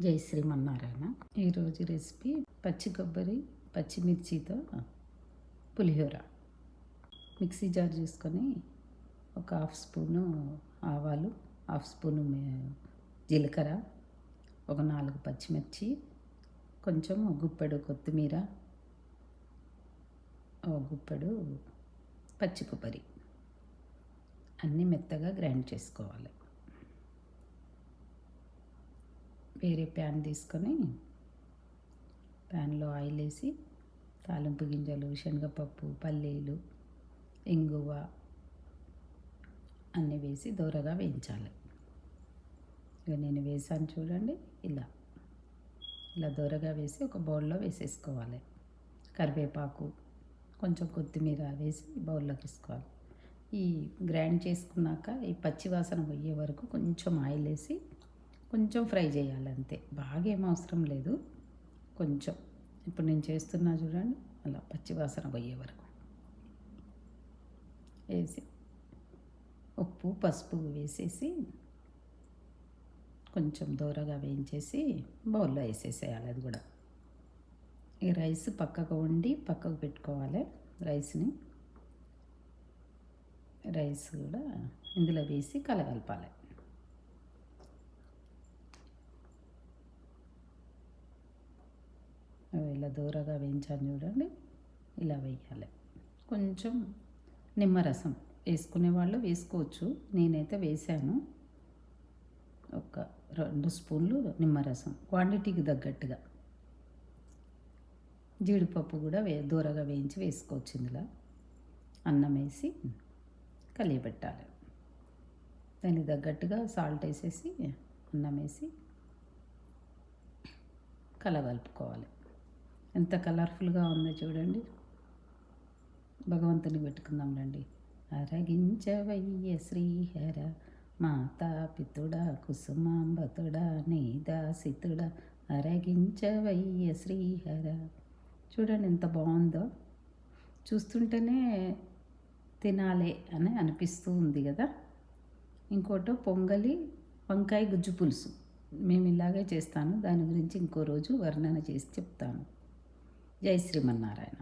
జై శ్రీమన్నారాయణ. ఈరోజు రెసిపీ పచ్చి కొబ్బరి పచ్చిమిర్చితో పులిహోర. మిక్సీ జార్ చేసుకొని ఒక హాఫ్ స్పూను ఆవాలు హాఫ్ స్పూను జీలకర్ర ఒక నాలుగు పచ్చిమిర్చి కొంచెం గుప్పెడు కొత్తిమీర ఒక గుప్పెడు పచ్చి కొబ్బరి. అన్నీ మెత్తగా గ్రైండ్ చేసుకోవాలి. వేరే ప్యాన్ తీసుకొని ప్యాన్లో ఆయిల్ వేసి తాలింపు గింజలు శనగపప్పు పల్లీలు ఇంగువ అన్నీ వేసి దూరగా వేయించాలి. ఇక నేను వేసాను చూడండి ఇలా. ఇలా దూరగా వేసి ఒక బౌల్లో వేసేసుకోవాలి. కరివేపాకు కొంచెం కొత్తిమీర వేసి బౌల్లోకి వేసుకోవాలి. ఈ గ్రైండ్ చేసుకున్నాక ఈ పచ్చివాసన పోయే వరకు కొంచెం ఆయిల్ వేసి కొంచెం ఫ్రై చేయాలి అంతే. బాగా ఏం అవసరం లేదు. కొంచెం. ఇప్పుడు నేను చేస్తున్నా చూడండి. అలా పచ్చివాసన పోయే వరకు. వేసి ఉప్పు పసుపు వేసేసి కొంచెం దూరగా వేయించేసి బౌల్లో వేసేసేయాలి అది కూడా. ఈ రైస్ పక్కకు వండి పక్కకు పెట్టుకోవాలి రైస్ని. రైస్ కూడా ఇందులో వేసి కలగలపాలి. ఇలా దూరగా వేయించాను చూడండి. ఇలా వేయాలి. కొంచెం నిమ్మరసం వేసుకునే వాళ్ళు వేసుకోవచ్చు. నేనైతే వేసాను ఒక రెండు స్పూన్లు నిమ్మరసం క్వాంటిటీకి తగ్గట్టుగా. జీడిపప్పు కూడా వే దూరగా వేయించి వేసుకోవచ్చు ఇందులో. అన్నం వేసి కలియబెట్టాలి. దానికి తగ్గట్టుగా సాల్ట్ వేసేసి అన్నం వేసి కలగలుపుకోవాలి. ఎంత కలర్ఫుల్గా ఉందో చూడండి. భగవంతుని పెట్టుకుందాం రండి అరగించవయ్య శ్రీహర మాతా పితుడా కుసుమాంబతుడా నీదాసితుడా అరగించవయ్య శ్రీహర. చూడండి ఎంత బాగుందో. చూస్తుంటేనే తినాలి అని అనిపిస్తూ ఉంది కదా. ఇంకోటి పొంగలి వంకాయ గుజ్జు పులుసు. మేము ఇలాగే చేస్తాను. దాని గురించి ఇంకో రోజు వర్ణన చేసి చెప్తాను. జై శ్రీమన్నారాయణ